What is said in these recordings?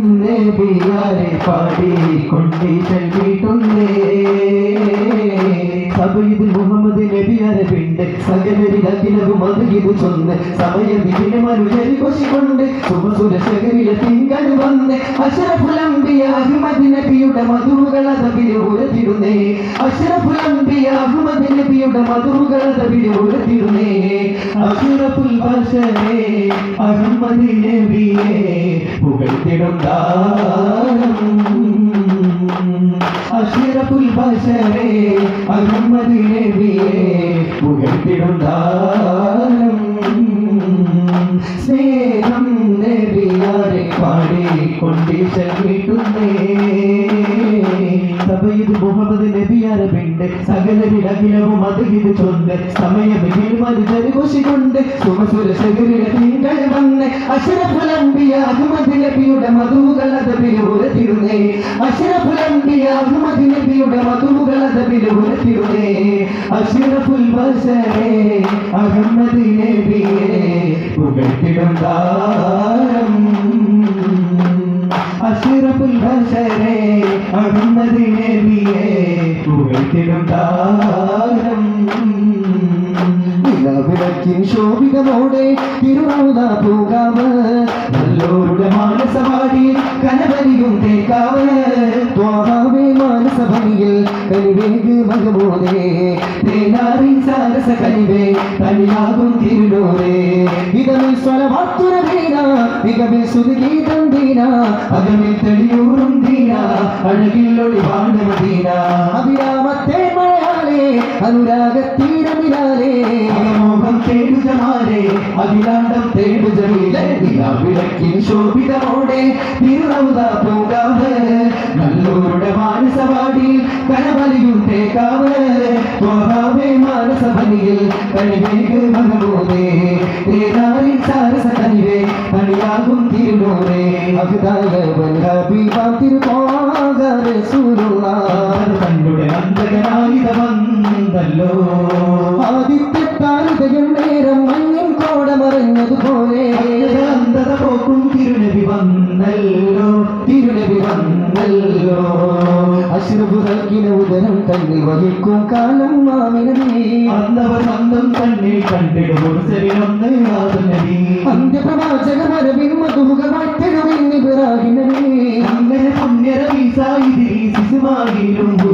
നബിയാരെ പാടിക്കൊണ്ടേ ചൊല്ലിട്ടുണ്ടേ മുഹമ്മദ് നബിയാരെ പിണ്ട് സകലരി അഖിലവും അതുകിത് ചൊന്ന് സമയം മനുഷ്യരി കൊശിക്കൊണ്ട് സുമസുര ശകരിലെ തിങ്കൾ വന്ന് അഷറഫുലംബിയ അഹ്മദ് നബിയുടെ മധുറുകൾ അതവിൽ ഉരത്തിരുന്നേ അഷറഫുലംബിയ അഹ്മദ് നബിയുടെ മധുറുകൾ അതവിൽ ഉരത്തിരുന്നേ അഷറഫുൽ ബഷറേ അഹമ്മദ് നബിയെ പുകഴ്ത്തിടും അഷിറഫുൽ ബഷറേ അഹമ്മദ് നബിയെ പുകഴ്ത്തിടും സ്നേഹം നബിയാരെ പാടിക്കൊണ്ടേ ചൊല്ലിട്ടുന്നേ സഭയിൽ മുഹമ്മദ് നബിയാരെ പിണ്ട് സകലരിടകിലവും അത് ഇത് ചൊന്ന്. സമയം കൊണ്ട് സുമസുര ശകരിലെ തിങ്കൾ വന്ന്. അഷറഫുലംബിയ അഹമ്മദ് നബിയുടെ മധുകൾ അതപിൽ ഉരത്തിരുന്നേ അഷറഫുലംബിയ അഹമ്മദ് നബിയുടെ മധുകൾ അതപിൽ ഉരത്തിരുന്നേ അഷറഫുൽ ബഷറേ അഹമ്മദ് നബിയെ പുകഴ്ത്തിടും ബഷറേ അഹമ്മദ് നബിയെ പുകഴ്ത്തിടും താരം നിലവിളക്കിൻ ശോഭിതമോടെ തിരുവോത പൂകാവ് നല്ലോരുടെ മാനസവാടി കനവരിയും തേക്കാവ്. പോകാവേ മാനസഭയിൽ കനിവേഗ് മകമോദേ. തേനാറിൻ സാരസ കനിവേ തനിയാകും തിരുനോരെ ഇതമിൽ സ്വലവാത്തുര വീണ മികവിൽ സുതിഗീതം ദീന അകമിൽ തെളിയൂറും ദീന അഴകിൽ ഒളിവാണ് മദീന. അഭിരാമത്തെ മഴയാലേ അനുരാഗത്തീരമിലാലേ. മോഹം തേടുജമാരെ അഭിലാണ്ടം തേടുജമിലെ. വിളക്കിൻ ശോഭിതമോടെ തിരുറൗത പൂങ്കാവ്. നല്ലൂരുടെ മാനസവാടി കനവലിയും തേക്കാവ് ത്വഹാവേ മാനസഭനിയിൽ കണിവേഗ് മകമോദേ തേനാറിൻ സാരസ കനിവേ കണിയാകും തിരുനൂറേ. അഭിതായവൻ ഹബീബാം തിരുപോക റസൂലുള്ള തന്നുടെ അന്തകനായിത വന്നല്ലോ ആദിത്യത്താലിതയും നേരം മഞ്ഞിൻ കോട മറഞ്ഞതുപോലെ അന്ധത പോക്കും തിരുനബി വന്നല്ലോ തിരുനബി വന്നല്ലോ. അശ്രഫു നൽകിന ഉദരം തന്നിൽ വഹിക്കും കാലം മാമിനബി അന്നവർ സ്വന്തം കണ്ണിൽ കണ്ടിടും ഒരു ശരീരൊന്ന് നബി. അന്ത്യപ്രവാചക മരവിൻ മധുമുഖമായി തെരുവിൻ ഇബ്രാഹിനബി അങ്ങനെ പുണ്യരവീസായിലും ഭൂവിനബി പറഞ്ഞിടുന്നേ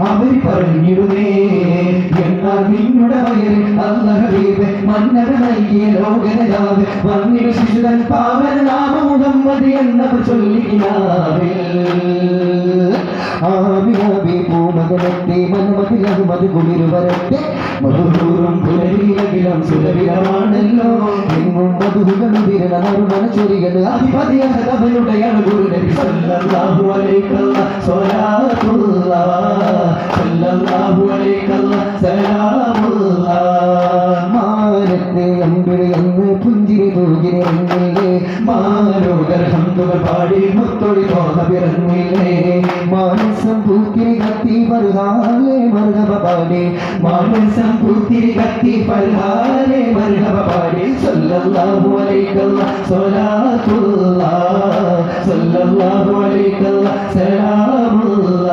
അവർ പറഞ്ഞിടുന്നേ. എന്നാൽ നിങ്ങളുടെ വയറിൽ അല്ലഹബീബ് മന്നവ നൽകിയ ലോകനരാവ് വന്നിരു ശിശുതൻ പാവന നാമ മുഹമ്മദ് എന്നവർ ചൊല്ലിനാവിൽ ആമിനാബി പൂമകനത്തെ അഹുമത് കുളിരുവരത്തെ മധുരൂറും പുലരിയിലകിലം സുലഭിലമാണല്ലോ എങ്ങും മധുകളും വിരല നറുമന ചൊരികൾ അധിപതിയുടെ ഗുരുനബി. സല്ലല്ലാഹു അലൈഹി സ്വലാത്തുള്ള. സല്ലല്ലാഹു അലൈഹി സലാമുള്ള. മാനത്തെ അമ്പിളി അന്ന് പുഞ്ചിരി തൂകിനെ ഇറങ്ങില്ലേ മാലോകർ ഹന്തുകൾ പാടി മുത്തൊളി തോന്ന പിറങ്ങില്ലേ മാനസം പൂത്തിരി കത്തി പരുഹാലെ മർഹബ പാടി. മാനസം പൂത്തിരി കത്തി പരുഹാലെ മർഹബ പാടി. സല്ലല്ലാഹു അലൈഹി സ്വലാത്തുള്ള സല്ലല്ലാഹു അലൈഹി സലാമുള്ള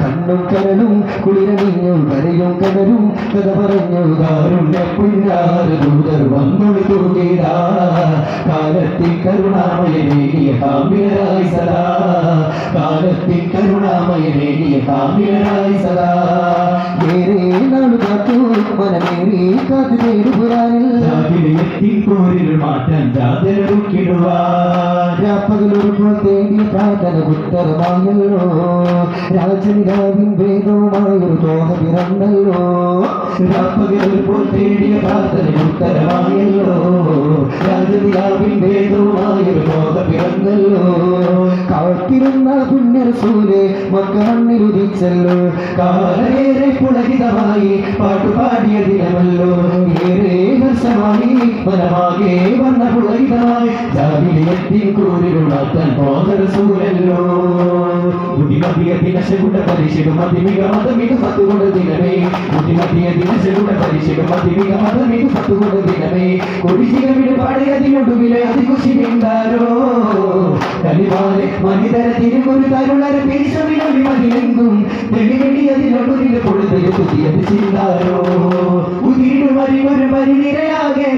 കണ്ണും കരളും കുളിരണിഞ്ഞും കരയും കടരും കഥ പറഞ്ഞു കാരുണ്യ പുന്നാര ദൂതർ വന്നൊളി കരുണാമയ കാലത്തിൽ കരുണാമയനേകിയ കാമ്യരായി സദാ. കാലത്തിൽ കരുണാമയനേകിയ കാമ്യരായി സദാ. ഏറെ നാളു കാത്തു മനമേറി കാത്തു തേടുപുരാനിൽ എത്തിപ്പോരിൽ മാറ്റം പ്രാർത്ഥന രാജനിരാവിൻ വേദവുമായൊരു തോഹ പിറന്നല്ലോ രാപ്പകലൊരുപ്പോൾ തേടിയ പ്രാർത്ഥന ഉത്തരമായല്ലോ രാജനിരാവിൻ വേദവുമായൊരു തോഹ പിറന്നല്ലോ. കാത്തിരുന്ന പുണ്യറസൂൽ മക്ക മണ്ണിലുദിച്ചല്ലോ കാലേറെ പുളകിതമായി പാട്ടുപാടിയ ദിനമല്ലോ. ഏറെ ഹർഷമായി മനമാകെ വന്ന പുളകിതമായി ജാവിലിയത്തിൻ കൂരിലുണർത്താൻ പോതരസൂരല്ലോ ബുദ്ധിമതിയ ദിനശകുട പരിശിടും മതിമിക മതമിക സത്തുകൊണ്ട ദിനമേ. ബുദ്ധിമതിയ ദിനശകുട പരിശിടും മതിമിക മതമിക സത്തുകൊണ്ട ദിനമേ. കൊടിശികമിട് പടയതിനൊടുവിലെ അതികുശിണ്ടാരോ കലിവാലെ മനിതര തിരുമൊരു തരുണര പേശമിനൊരു മതിലെങ്കും തെളിവെടി അതിനൊടുവിലെ പൊടുതൽ പുതിയത് ചിന്താരോ?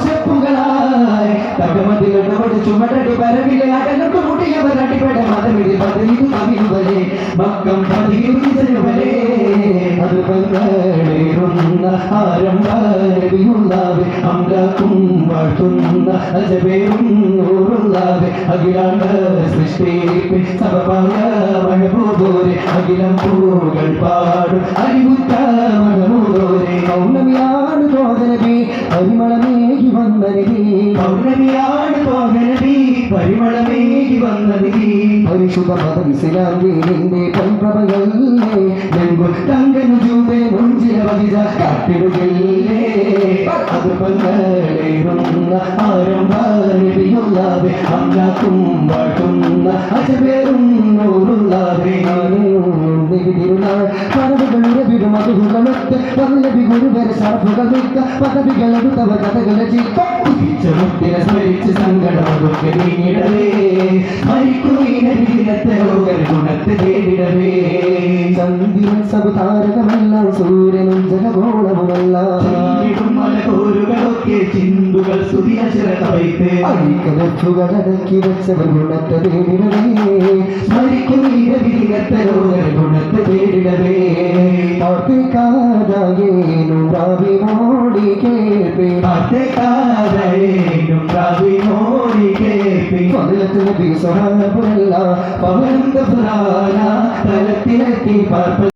സന്തോഷപ്പുകളായി തകമതിലൊടവട് ചുമടടി പരവിലെ അകലൊക്കെ മുടിയവർ അടിപട മതമിടി പതിരിതു കവിയുവരെ മക്കം പതിരുവരെ അത് പങ്ങളേറുന്ന ആരംഭാരവിയുള്ളാവെ അമ്ലാക്കും വാഴ്ത്തുന്ന അജബേറും നൂറുള്ളാവെ അഖിലാണ്ട സൃഷ്ടിപ്പിൻ സഭപായ മഴപൂതോരെ അഖിലം പൂകൾ പാടും അരിവുറ്റ മഴമൂതോരെ പൗർണമിയാണ് തോന്നനബി പരിമളമേകി വന്നനബി പൗർണമിയാണ് തോന്നനബി പരിമളമേകി വന്നതി പരിശുദ്ധ മത ഇസ്ലാം ദീനിന്റെ പൊൻപ്രഭയല്ലേ. നെങ്കുൽ തങ്കനു ചൂടെ മുഞ്ചില വഹിത കാട്ടിടുകയില്ലേ അത് പങ്ങളേറുന്ന ആരംഭാരവിയുള്ളാവെ അമ്ലാക്കും വാഴ്ത്തുന്ന അജബേറും നൂറുള്ളാവെ നികുതിരുന്നാൾ പറവുകളുടെ വിടുമതുകളൊക്കെ പല്ലവി ഗുരുവര സർഫുകൾ മിക്ക പദവികളെടുത്തവ കഥകളെ ചിത്ത. മുത്തിന സ്മരിച്ച് സങ്കടമതൊക്കെ നീങ്ങിടവേ മരിക്കുന്നത്തെ ഗുണത്തെ തേടിടവേ ചന്ദ്രൻ സബുതാരകമെല്ലാം സൂര്യനും ജനഗോളവുമെല്ലാം വെച്ചവർ ഗുണത്തെ തേടിടവേ സ്മരിക്കും വിധിനത്തെ ഗുണത്തെ തേടിടവേ പാർത്തിക്കാതായേനും രാവി മോടി കേൾപ്പേ പത്തേക്കാരേനും കവിമോടി കേൾപ്പി ഫലത്തിന് ബി സഹാബുരല്ല പവനന്ത പുരാണ തലത്തിലെത്തി പാർപ്പ